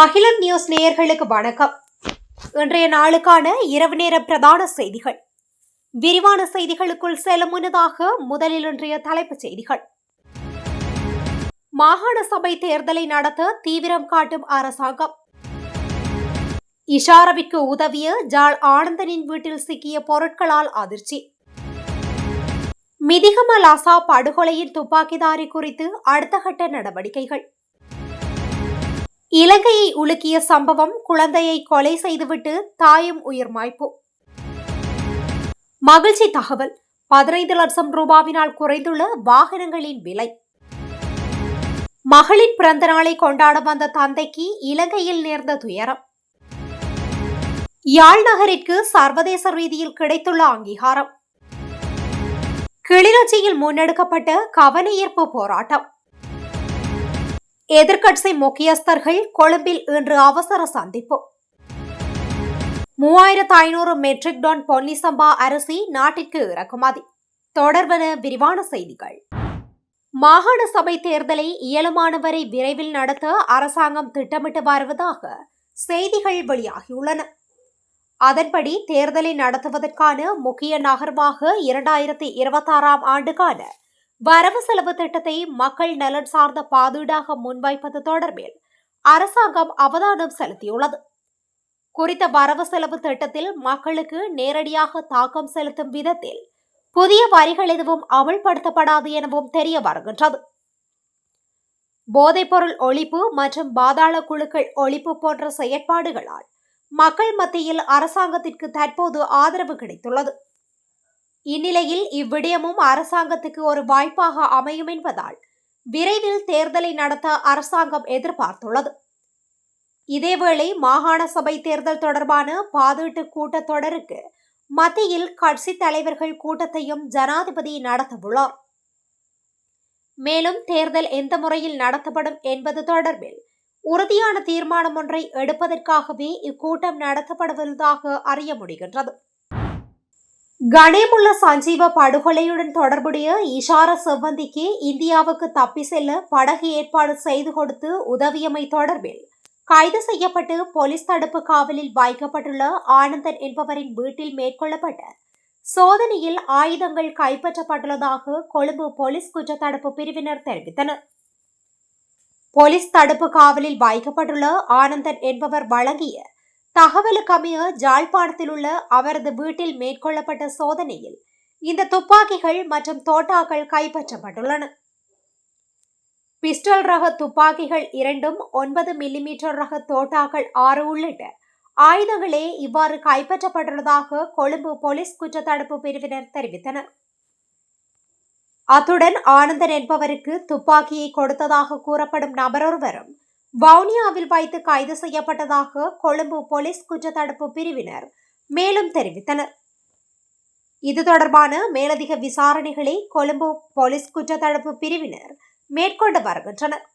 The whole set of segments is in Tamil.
அகிலம் நியூஸ் நேயர்களுக்கு வணக்கம். இன்றைய நாளுக்கான இரவு நேர பிரதான செய்திகள். விரிவான செய்திகளுக்குள் செல்லும் முன்னதாக முதலில் இன்றைய தலைப்புச் செய்திகள். மாகாண சபை தேர்தலை நடத்த தீவிரம் காட்டும் அரசாங்கம். இஷாரவிற்கு உதவிய ஜால் ஆனந்தனின் வீட்டில் சிக்கிய பொருட்களால் அதிர்ச்சி. மிதிகமலாசா படுகொலையின் துப்பாக்கிதாரி குறித்து அடுத்த கட்ட நடவடிக்கைகள். இலங்கையை உலுக்கிய சம்பவம் குழந்தையை கொலை செய்துவிட்டு தாயும் உயிர் மாய்ப்பு மகிழ்ச்சி தகவல். பதினைந்து லட்சம் ரூபாவினால் குறைந்துள்ள வாகனங்களின் விலை. மகளின் பிறந்த நாளை கொண்டாட வந்த தந்தைக்கு இலங்கையில் நேர்ந்த துயரம். யாழ் நகரிற்கு சர்வதேச ரீதியில் கிடைத்துள்ள அங்கீகாரம். கிளிநொச்சியில் முன்னெடுக்கப்பட்ட கவனஈர்ப்பு போராட்டம். எதிர்க்கட்சி முக்கியஸ்தர்கள் கொழும்பில் இன்று அவசர சந்திப்பு. மூவாயிரத்து ஐநூறு மெட்ரிக் டன் பொன்னிசம்பா அரிசி நாட்டிற்கு இறக்குமதி. தொடர்வன விரிவான செய்திகள். மாகாண சபை தேர்தலை இயலுமானவரை விரைவில் நடத்த அரசாங்கம் திட்டமிட்டு வருவதாக செய்திகள் வெளியாகியுள்ளன. அதன்படி தேர்தலை நடத்துவதற்கான முக்கிய நகர்வாக இரண்டாயிரத்தி இருபத்தாறாம் ஆண்டுக்கான வரவு செலவு திட்டத்தை மக்கள் நலன் சார்ந்த பாதீடாக முன்வைப்பது தொடர்பில் அரசாங்கம் அவதானம் செலுத்தியுள்ளது. குறித்த வரவு செலவு திட்டத்தில் மக்களுக்கு நேரடியாக தாக்கம் செலுத்தும் விதத்தில் புதிய வரிகள் எதுவும் அமல்படுத்தப்படாது எனவும் தெரிய வருகின்றது. போதைப்பொருள் ஒழிப்பு மற்றும் பாதாள குழுக்கள் ஒழிப்பு போன்ற செயற்பாடுகளால் மக்கள் மத்தியில் அரசாங்கத்திற்கு தற்போது ஆதரவு கிடைத்துள்ளது. இந்நிலையில் இவ்விடயமும் அரசாங்கத்துக்கு ஒரு வாய்ப்பாக அமையும் என்பதால் விரைவில் தேர்தலை நடத்த அரசாங்கம் எதிர்பார்த்துள்ளது. இதேவேளை மாகாண சபை தேர்தல் தொடர்பான பாதீட்டு கூட்டத்தொடருக்கு மத்தியில் கட்சி தலைவர்கள் கூட்டத்தையும் ஜனாதிபதி நடத்தவுள்ளார். மேலும் தேர்தல் எந்த முறையில் நடத்தப்படும் என்பது தொடர்பில் உறுதியான தீர்மானம் ஒன்றை எடுப்பதற்காகவே இக்கூட்டம் நடத்தப்படுவதாக அறிய முடிகின்றது. கணேமுள்ள சஞ்சீவ படுகொலையுடன் தொடர்புடைய இஷார செவ்வந்திக்கு இந்தியாவுக்கு தப்பி செல்ல படகு ஏற்பாடு செய்து கொடுத்து உதவியமை தொடர்பில் கைது செய்யப்பட்டு போலீஸ் தடுப்பு காவலில் வைக்கப்பட்டுள்ள ஆனந்தன் என்பவரின் வீட்டில் மேற்கொள்ளப்பட்ட சோதனையில் ஆயுதங்கள் கைப்பற்றப்பட்டுள்ளதாக கொழும்பு போலீஸ் குற்றத்தடுப்பு பிரிவினர் தெரிவித்தனர். போலீஸ் தடுப்பு காவலில் வைக்கப்பட்டுள்ள ஆனந்தன் என்பவர் வழங்கிய தகவலுக்கமைய ஜாழ்ப்பாணத்தில் உள்ள அவரது வீட்டில் மேற்கொள்ளப்பட்ட சோதனையில் இந்த துப்பாக்கிகள் மற்றும் தோட்டாக்கள் கைப்பற்றப்பட்டுள்ளன. பிஸ்டல் ரக துப்பாக்கிகள் இரண்டும் ஒன்பது மில்லிமீட்டர் ரக தோட்டாக்கள் ஆறு உள்ளிட்ட ஆயுதங்களே இவ்வாறு கைப்பற்றப்பட்டுள்ளதாக கொழும்பு போலீஸ் குற்றத்தடுப்பு பிரிவினர் தெரிவித்தனர். அத்துடன் ஆனந்தன் என்பவருக்கு துப்பாக்கியை கொடுத்ததாக கூறப்படும் நபரொருவரும் வவுனியாவில் வைத்து கைது செய்யப்பட்டதாக கொழும்பு போலீஸ் குற்றத்தடுப்பு பிரிவினர் மேலும் தெரிவித்தனர். இது தொடர்பான மேலதிக விசாரணைகளை கொழும்பு போலீஸ் குற்றத்தடுப்பு பிரிவினர் மேற்கொண்டு வருகின்றனர்.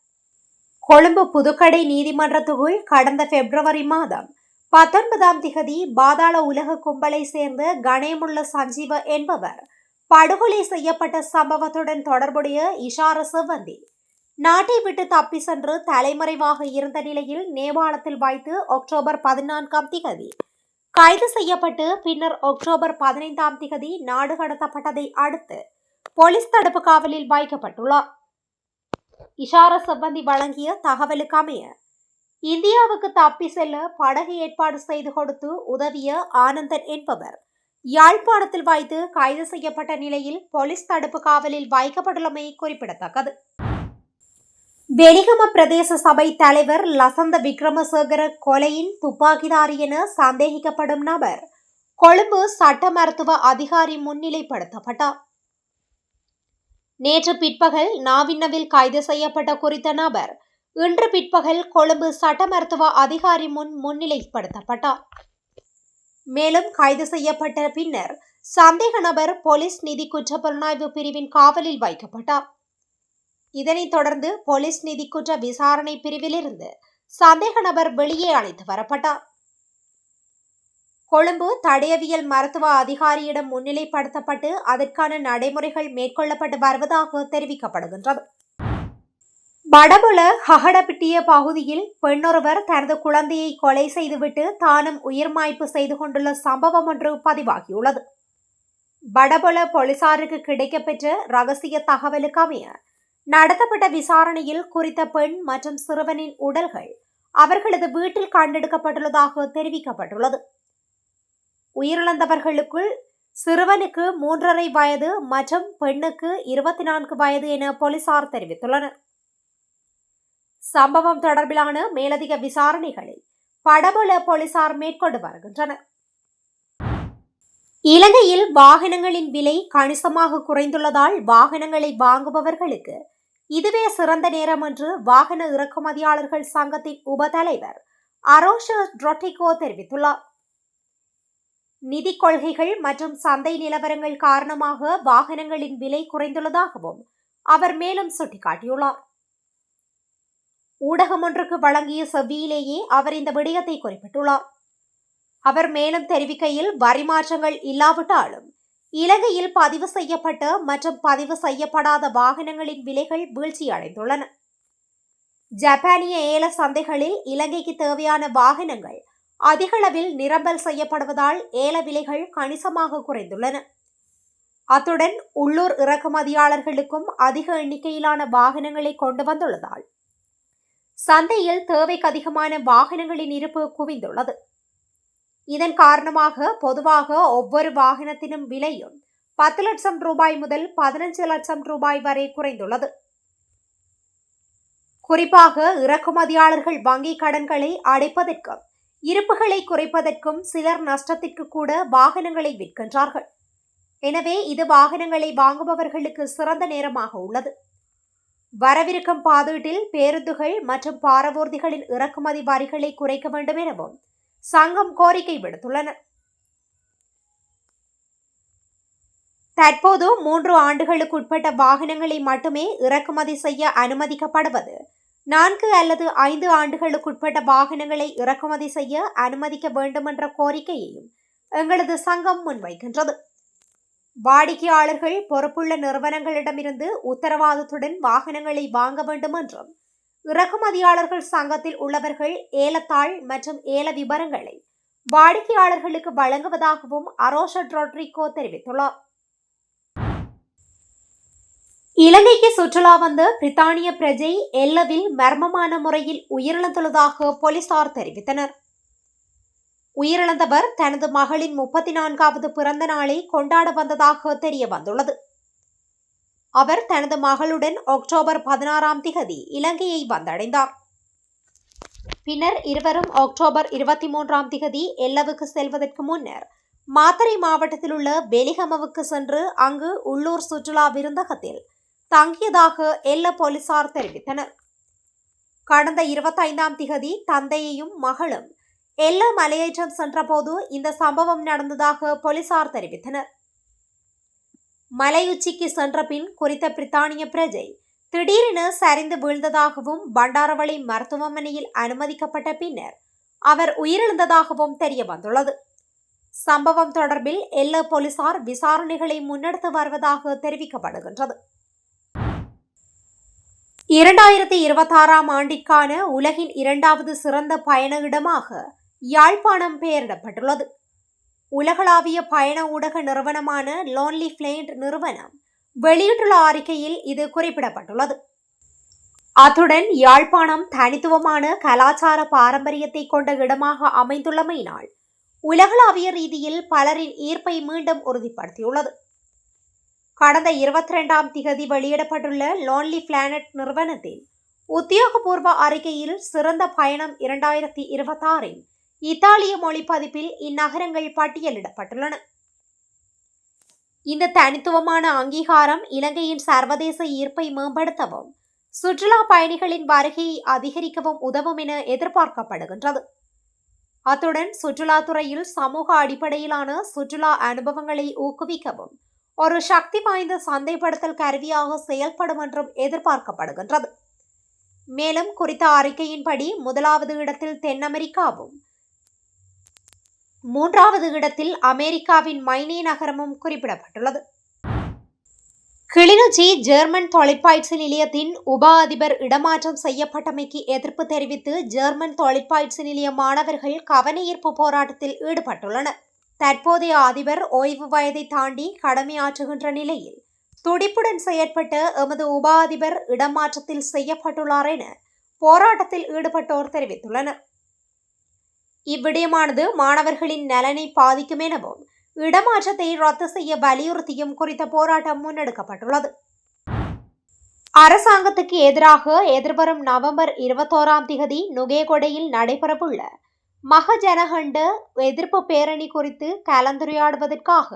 கொழும்பு புதுக்கடை நீதிமன்றத்துக்குள் கடந்த பிப்ரவரி மாதம் பத்தொன்பதாம் திகதி பாதாள உலக கும்பலை சேர்ந்த கணேமுள்ள சஞ்சீவ என்பவர் படுகொலை செய்யப்பட்ட சம்பவத்துடன் தொடர்புடைய இஷார சிவந்தி நாட்டை விட்டு தப்பி சென்று தலைமறைவாக இருந்த நிலையில் நேபாளத்தில் வைத்து அக்டோபர் பதினான்காம் திகதி கைது செய்யப்பட்டு பின்னர் அக்டோபர் பதினைந்தாம் திகதி நாடு கடத்தப்பட்டதை அடுத்து போலீஸ் தடுப்பு காவலில் வைக்கப்பட்டுள்ளார். இஷார சிப்பந்தி வழங்கிய தகவலுக்கு அமைய இந்தியாவுக்கு தப்பி செல்ல படகு ஏற்பாடு செய்து கொடுத்து உதவிய ஆனந்தன் என்பவர் யாழ்ப்பாணத்தில் வைத்து கைது செய்யப்பட்ட நிலையில் போலீஸ் தடுப்பு காவலில் வைக்கப்பட்டுள்ளமை குறிப்பிடத்தக்கது. வெலிகம பிரதேச சபை தலைவர் லசந்த விக்ரமசேகர கொலையின் துப்பாக்கிதாரி என சந்தேகிக்கப்படும் நபர். கொழும்பு சட்ட மருத்துவ அதிகாரி முன்னிலைப்படுத்தப்பட்டார். நேற்று பிற்பகல் நாவின்னவில் கைது செய்யப்பட்ட குறித்த நபர் இன்று பிற்பகல் கொழும்பு சட்ட மருத்துவ அதிகாரி முன் முன்னிலைப்படுத்தப்பட்டார். மேலும் கைது செய்யப்பட்ட பின்னர் சந்தேக நபர் போலீஸ் நிதி குற்றப்புலனாய்வு பிரிவின் காவலில் வைக்கப்பட்டார். இதனைத் தொடர்ந்து போலீஸ் நிதி குற்ற விசாரணை பிரிவிலிருந்து சந்தேக நபர் வெளியே அழைத்து வரப்பட்டார். கொழும்பு தடயவியல் மருத்துவ அதிகாரியிடம் முன்னிலைப்படுத்தப்பட்டு அதற்கான நடைமுறைகள் மேற்கொள்ளப்பட்டு வருவதாக தெரிவிக்கப்படுகின்றது. வடபுல ஹகடபிட்டிய பகுதியில் பெண்ணொருவர் தனது குழந்தையை கொலை செய்துவிட்டு தானும் உயிர் மாய்ப்பு செய்து கொண்டுள்ள சம்பவம் ஒன்று பதிவாகியுள்ளது. வடபுல போலீசாருக்கு கிடைக்கப்பெற்ற ரகசிய தகவலுக்கு அமைய நடத்தப்பட்ட விசாரணையில் குறித்த பெண் மற்றும் சிறுவனின் உடல்கள் அவர்களது வீட்டில் கண்டெடுக்கப்பட்டுள்ளதாக தெரிவிக்கப்பட்டுள்ளது. உயிரிழந்தவர்களுக்குள் சிறுவனுக்கு மூன்றரை வயது மற்றும் பெண்ணுக்கு இருபத்தி நான்கு வயது என போலீசார் தெரிவித்துள்ளனர். சம்பவம் தொடர்பிலான மேலதிக விசாரணைகளை படபுல போலீசார் மேற்கொண்டு வருகின்றனர். இலங்கையில் வாகனங்களின் விலை கணிசமாக குறைந்துள்ளதால் வாகனங்களை வாங்குபவர்களுக்கு இதுவே சிறந்த நேரம் என்று வாகன இறக்குமதியாளர்கள் சங்கத்தின் உபதலைவர் அரோஷோ ட்ரொட்டிகோ தெரிவித்துள்ளார். நிதி கொள்கைகள் மற்றும் சந்தை நிலவரங்கள் காரணமாக வாகனங்களின் விலை குறைந்துள்ளதாகவும் அவர் மேலும் சுட்டிக்காட்டியுள்ளார். ஊடகம் ஒன்றுக்கு வழங்கிய செவ்வியிலேயே அவர் இந்த விடயத்தை குறிப்பிட்டுள்ளார். அவர் மேலும் தெரிவிக்கையில் வரி மாற்றங்கள் இல்லாவிட்டாலும் இலங்கையில் பதிவு செய்யப்பட்ட மற்றும் பதிவு செய்யப்படாத வாகனங்களின் விலைகள் வீழ்ச்சியடைந்துள்ளன. ஜப்பானிய ஏல சந்தைகளில் இலங்கைக்கு தேவையான வாகனங்கள் அதிகளவில் நிரம்பல் செய்யப்படுவதால் ஏல விலைகள் கணிசமாக குறைந்துள்ளன. அத்துடன் உள்ளூர் இறக்குமதியாளர்களுக்கும் அதிக எண்ணிக்கையிலான வாகனங்களை கொண்டு வந்துள்ளதால் சந்தையில் தேவைக்கு அதிகமான வாகனங்களின் இருப்பு குவிந்துள்ளது. இதன் காரணமாக பொதுவாக ஒவ்வொரு வாகனத்தினும் விலையும் பத்து லட்சம் ரூபாய் முதல் பதினஞ்சு லட்சம் ரூபாய் வரை குறைந்துள்ளது. குறிப்பாக இறக்குமதியாளர்கள் வங்கி கடன்களை அடைப்பதற்கும் இருப்புகளை குறைப்பதற்கும் சிலர் நஷ்டத்திற்கு கூட வாகனங்களை விற்கின்றார்கள். எனவே இது வாகனங்களை வாங்குபவர்களுக்கு சிறந்த நேரமாக உள்ளது. வரவிருக்கும் பாதீட்டில் பேருந்துகள் மற்றும் பாரவூர்திகளின் இறக்குமதி வரிகளை குறைக்க வேண்டும் எனவும் சங்கம் கோரிக்கை விடுத்துள்ளனர். தற்போது மூன்று ஆண்டுகளுக்குட்பட்ட வாகனங்களை மட்டுமே இறக்குமதி செய்ய அனுமதிக்கப்படுவது நான்கு அல்லது ஐந்து ஆண்டுகளுக்கு உட்பட்ட வாகனங்களை இறக்குமதி செய்ய அனுமதிக்க வேண்டும் என்ற கோரிக்கையையும் எங்களது சங்கம் முன்வைக்கின்றது. வாடிக்கையாளர்கள் பொறுப்புள்ள நிறுவனங்களிடமிருந்து உத்தரவாதத்துடன் வாகனங்களை வாங்க வேண்டும் என்றும் இறக்குமதியாளர்கள் சங்கத்தில் உள்ளவர்கள் ஏலத்தாள் மற்றும் ஏல விவரங்களை வாடிக்கையாளர்களுக்கு வழங்குவதாகவும் அரோஷ ட்ரோட்ரிகோ தெரிவித்துள்ளார். இலங்கைக்கு சுற்றுலா வந்த பிரித்தானிய பிரஜை எல்லவில் மர்மமான முறையில் உயிரிழந்துள்ளதாக போலீசார் தெரிவித்தனர். உயிரிழந்தவர் தனது மகளின் முப்பத்தி நான்காவது பிறந்த நாளை கொண்டாட வந்ததாக தெரிய வந்துள்ளது அவர் தனது மகளுடன் அக்டோபர் பதினாறாம் திகதி இலங்கையை வந்தடைந்தார். பின்னர் இருவரும் அக்டோபர் இருபத்தி மூன்றாம் திகதி எல்லவுக்கு செல்வதற்கு முன்னர் மாத்தறை மாவட்டத்தில் உள்ள பெலிகமவுக்கு சென்று அங்கு உள்ளூர் சுற்றுலா விருந்தகத்தில் தங்கியதாக எல்ல போலீசார் தெரிவித்தனர். கடந்த இருபத்தைந்தாம் திகதி தந்தையையும் மகளும் எல்ல மலையேற்றம் சென்றபோது இந்த சம்பவம் நடந்ததாக போலீசார் தெரிவித்தனர். மலையுச்சிக்கு சென்றபின் குறித்த பிரித்தானிய பிரஜை திடீரென சரிந்து வீழ்ந்ததாகவும் பண்டாரவளி மருத்துவமனையில் அனுமதிக்கப்பட்ட பின்னர் அவர் உயிரிழந்ததாகவும் தெரிய வந்துள்ளது. சம்பவம் தொடர்பில் எல்ல போலீசார் விசாரணைகளை முன்னெடுத்து வருவதாக தெரிவிக்கப்படுகின்றது. இரண்டாயிரத்தி இருபத்தாறாம் ஆண்டிற்கான உலகின் இரண்டாவது சிறந்த பயண இடமாக யாழ்ப்பாணம் பெயரிடப்பட்டுள்ளது. உலகளாவிய பயண ஊடக நிறுவனமான லோன்லி பிளேண்ட் நிறுவனம் வெளியிட்டுள்ள அறிக்கையில் இது குறிப்பிடப்பட்டுள்ளது. அத்துடன் யாழ்ப்பாணம் தனித்துவமான கலாச்சார பாரம்பரியத்தை கொண்ட இடமாக அமைந்துள்ளமையினால் உலகளாவிய ரீதியில் பலரின் ஈர்ப்பை மீண்டும் உறுதிப்படுத்தியுள்ளது. கடந்த இருபத்தி ரெண்டாம் திகதி வெளியிடப்பட்டுள்ள லோன்லி பிளானட் நிறுவனத்தின் உத்தியோகபூர்வ அறிக்கையில் சிறந்த பயணம் இரண்டாயிரத்தி இருபத்தாறின் இத்தாலிய மொழி பதிப்பில் இந்நகரங்கள் பட்டியலிடப்பட்டுள்ளன. இந்த தனித்துவமான அங்கீகாரம் இலங்கையின் சர்வதேச ஈர்ப்பை மேம்படுத்தவும் சுற்றுலா பயணிகளின் வருகையை அதிகரிக்கவும் உதவும் என எதிர்பார்க்கப்படுகின்றது. அத்துடன் சுற்றுலாத்துறையில் சமூக அடிப்படையிலான சுற்றுலா அனுபவங்களை ஊக்குவிக்கவும் ஒரு சக்தி வாய்ந்த சந்தைப்படுத்தல் கருவியாக செயல்படும் என்றும் எதிர்பார்க்கப்படுகின்றது. மேலும் குறித்த அறிக்கையின்படி முதலாவது இடத்தில் தென் அமெரிக்காவும் மூன்றாவது இடத்தில் அமெரிக்காவின் மைனே நகரமும் குறிப்பிடப்பட்டுள்ளது. கிளிநொச்சி ஜெர்மன் தொழிற்பயிற்சி நிலையத்தின் உப அதிபர் இடமாற்றம் செய்யப்பட்டமைக்கு எதிர்ப்பு தெரிவித்து ஜெர்மன் தொழிற்பயிற்சி நிலைய மாணவர்கள் கவனஈர்ப்பு போராட்டத்தில் ஈடுபட்டுள்ளனர். தற்போதைய அதிபர் ஓய்வு வயதை தாண்டி கடமையாற்றுகின்ற நிலையில் துடிப்புடன் செயற்பட்ட எமது உப அதிபர் இடமாற்றத்தில் செய்யப்பட்டுள்ளார் என போராட்டத்தில் ஈடுபட்டோர் தெரிவித்துள்ளனர். இவ்விடயமானது மாணவர்களின் நலனை பாதிக்கும் எனவும் இடமாற்றத்தை ரத்து செய்ய வலியுறுத்தியும் குறித்த போராட்டம் முன்னெடுக்கப்பட்டுள்ளது. அரசாங்கத்துக்கு எதிராக எதிர்வரும் நவம்பர் இருபத்தோராம் திகதி நுகேகொடையில் நடைபெறவுள்ள மகஜனகண்ட எதிர்ப்பு பேரணி குறித்து கலந்துரையாடுவதற்காக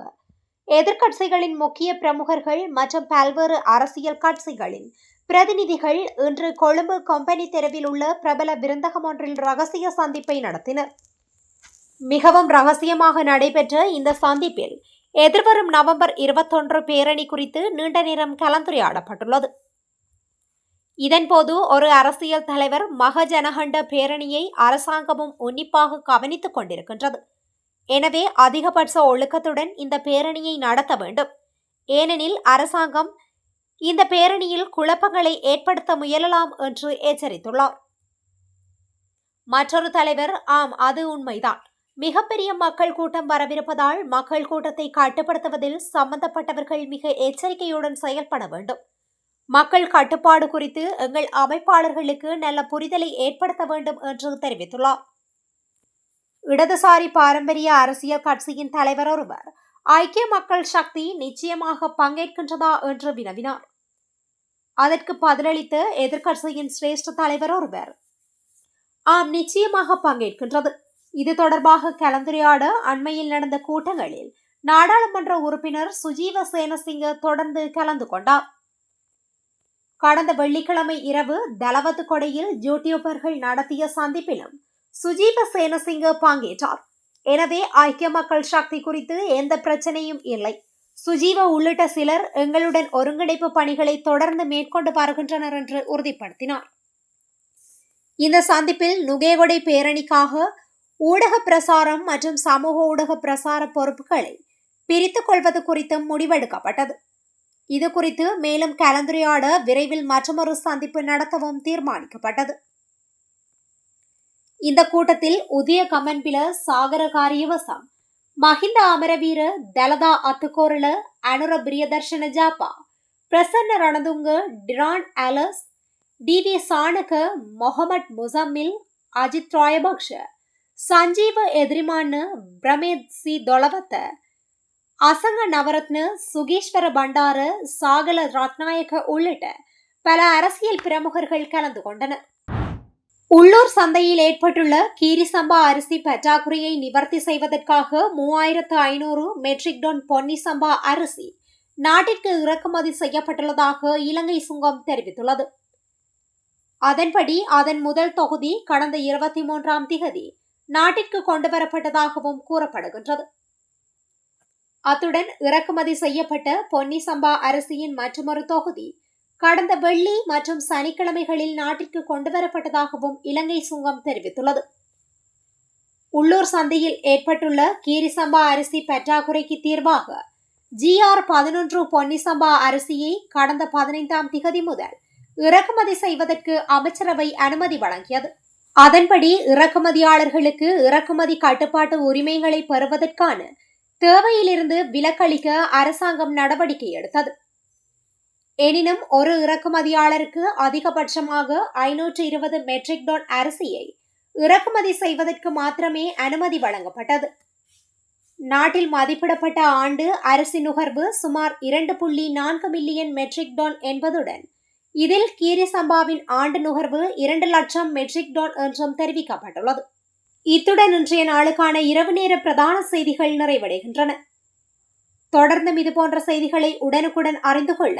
எதிர்க்கட்சிகளின் முக்கிய பிரமுகர்கள் மற்றும் பல்வேறு அரசியல் கட்சிகளின் பிரதிநிதிகள் இன்று கொழும்பு கம்பெனி தெருவில் உள்ள பிரபல விருந்தகம் ஒன்றில் ரகசிய சந்திப்பை நடத்தினர். மிகவும் ரகசியமாக நடைபெற்ற இந்த சந்திப்பில் எதிர்வரும் நவம்பர் இருபத்தொன்று பேரணி குறித்து நீண்ட நேரம் கலந்துரையாடப்பட்டுள்ளது. இதன்போது ஒரு அரசியல் தலைவர் மகஜனகண்ட பேரணியை அரசாங்கமும் உன்னிப்பாக கவனித்துக் கொண்டிருக்கின்றது. எனவே அதிகபட்ச ஒழுக்கத்துடன் இந்த பேரணியை நடத்த வேண்டும். ஏனெனில் அரசாங்கம் இந்த பேரணியில் குழப்பங்களை ஏற்படுத்த முயலலாம் என்று எச்சரித்துள்ளார். மற்றொரு தலைவர் ஆம் அது உண்மைதான். மிகப்பெரிய மக்கள் கூட்டம் வரவிருப்பதால் மக்கள் கூட்டத்தை கட்டுப்படுத்துவதில் சம்பந்தப்பட்டவர்கள் மிக எச்சரிக்கையுடன் செயல்பட வேண்டும். மக்கள் கட்டுப்பாடு குறித்து எங்கள் அமைப்பாளர்களுக்கு நல்ல புரிதலை ஏற்படுத்த வேண்டும் என்று தெரிவித்துள்ளார். இடதுசாரி பாரம்பரிய அரசியல் கட்சியின் தலைவர் ஒருவர் ஐக்கிய மக்கள் சக்தி நிச்சயமாக பங்கேற்கின்றதா? என்று வினவினார். அதற்கு பதிலளித்த எதிர்க்கட்சியின் சிரேஷ்ட தலைவர் ஒருவர். ஆம் நிச்சயமாக பங்கேற்கின்றது. இது தொடர்பாக கலந்துரையாட அண்மையில் நடந்த கூட்டங்களில் நாடாளுமன்ற உறுப்பினர் சுஜீவ சேனசிங்க தொடர்ந்து கலந்து கொண்டார். கடந்த வெள்ளிக்கிழமை இரவு தலவத்து கொடையில் ஜூடியூபர்கள் நடத்திய சந்திப்பிலும் சுஜீவ சேனசிங்க பங்கேற்றார். எனவே ஐக்கிய மக்கள் சக்தி குறித்து எந்த பிரச்சனையும் இல்லை. சுஜீவ உள்ளிட்ட சிலர் எங்களுடன் ஒருங்கிணைப்பு பணிகளை தொடர்ந்து மேற்கொண்டு வருகின்றனர் என்று உறுதிப்படுத்தினார். இந்த சந்திப்பில் நுகேகொடை பேரணிக்காக ஊடக பிரசாரம் மற்றும் சமூக ஊடக பிரசார பொறுப்புகளை பிரித்துக் கொள்வது குறித்தும் முடிவெடுக்கப்பட்டது. இது குறித்து மேலும் கலந்துரையாட விரைவில் மற்றொரு சந்திப்பு நடத்தவும் தீர்மானிக்கப்பட்டது. இந்த கூட்டத்தில் Udaya Gammanpila Sagara Kariyawasam Mahinda Amaraweera Thalatha Athukorala Anura Priyadarshana Yapa Prasanna Ranatunga Tiran Alles D V Chanaka Mohammed Muzammil Ajith Rajapaksa Sanjeeva Edirimanne Premnath C Dolawatta Asanka Navaratne Sugeeswara Bandara Sagala Ratnayaka உள்ளிட்ட பல அரசியல் பிரமுகர்கள் கலந்து கொண்டனர் உள்ளூர் சந்தையில் ஏற்பட்டுள்ள கீரிசம்பா அரிசி பற்றாக்குறையை நிவர்த்தி செய்வதற்காக மூவாயிரத்து ஐநூறு மெட்ரிக் டன் பொன்னிசம்பா அரிசி நாட்டிற்கு இறக்குமதி செய்யப்பட்டுள்ளதாக இலங்கை சுங்கம் தெரிவித்துள்ளது. அதன்படி அதன் முதல் தொகுதி கடந்த இருபத்தி மூன்றாம் திகதி நாட்டிற்கு கொண்டுவரப்பட்டதாகவும் கூறப்படுகின்றது. அத்துடன் இறக்குமதி செய்யப்பட்ட பொன்னி சம்பா அரிசியின் மற்றொரு தொகுதி கடந்த வெள்ளி மற்றும் சனிக்கிழமைகளில் நாட்டிற்கு கொண்டுவரப்பட்டதாகவும் இலங்கை சுங்கம் தெரிவித்துள்ளது. உள்ளூர் சந்தையில் ஏற்பட்டுள்ள கீரிசம்பா அரிசி பற்றாக்குறைக்கு தீர்வாக ஜிஆர் பதினொன்று பொன்னிசம்பா அரிசியை கடந்த பதினைந்தாம் திகதி முதல் இறக்குமதி செய்வதற்கு அமைச்சரவை அனுமதி வழங்கியது. அதன்படி இறக்குமதியாளர்களுக்கு இறக்குமதி கட்டுப்பாட்டு உரிமைகளை பெறுவதற்கான தேவையிலிருந்து விலக்களிக்க அரசாங்கம் நடவடிக்கை எடுத்தது. எனினும் ஒரு இறக்குமதியாளருக்கு அதிகபட்சமாக ஐநூற்று இருபது மெட்ரிக் டன் அரிசியை இறக்குமதி செய்வதற்கு மாத்திரமே அனுமதி வழங்கப்பட்டது. நாட்டில் மதிப்பிடப்பட்ட ஆண்டு அரிசி நுகர்வு சுமார் இரண்டு புள்ளி நான்கு மில்லியன் மெட்ரிக் டன் என்பதுடன் இதில் கீரி சம்பாவின் ஆண்டு நுகர்வு இரண்டு லட்சம் மெட்ரிக் டன் என்றும் தெரிவிக்கப்பட்டுள்ளது. இத்துடன் இன்றைய நாளுக்கான இரவு நேர பிரதான செய்திகள் நிறைவடைகின்றன. தொடர்ந்தும் இதுபோன்ற செய்திகளை உடனுக்குடன் அறிந்து கொள்ள